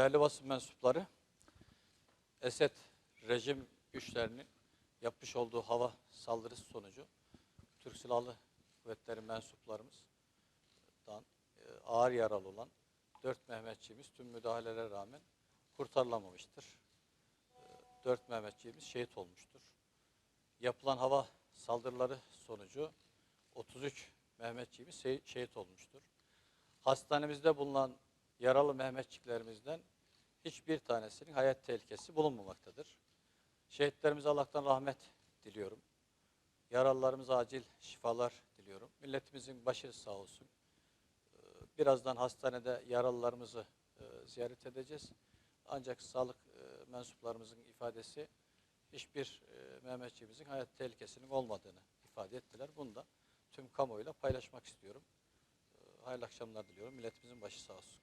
Değerli basın mensupları, Esed rejim güçlerinin yapmış olduğu hava saldırısı sonucu Türk Silahlı Kuvvetleri mensuplarımızdan e, ağır yaralı olan dört Mehmetçiğimiz tüm müdahalelere rağmen kurtarılamamıştır. E, Dört Mehmetçiğimiz şehit olmuştur. Yapılan hava saldırıları sonucu 33 Mehmetçiğimiz şe- şehit olmuştur. Hastanemizde bulunan yaralı Mehmetçiklerimizden hiçbir tanesinin hayat tehlikesi bulunmamaktadır. Şehitlerimize Allah'tan rahmet diliyorum. Yaralılarımıza acil şifalar diliyorum. Milletimizin başı sağ olsun. Ee, Birazdan hastanede yaralılarımızı e, ziyaret edeceğiz. Ancak sağlık e, mensuplarımızın ifadesi hiçbir e, Mehmetçiğimizin hayat tehlikesinin olmadığını ifade ettiler. Bunu da tüm kamuoyuyla paylaşmak istiyorum. Ee, Hayırlı akşamlar diliyorum. Milletimizin başı sağ olsun.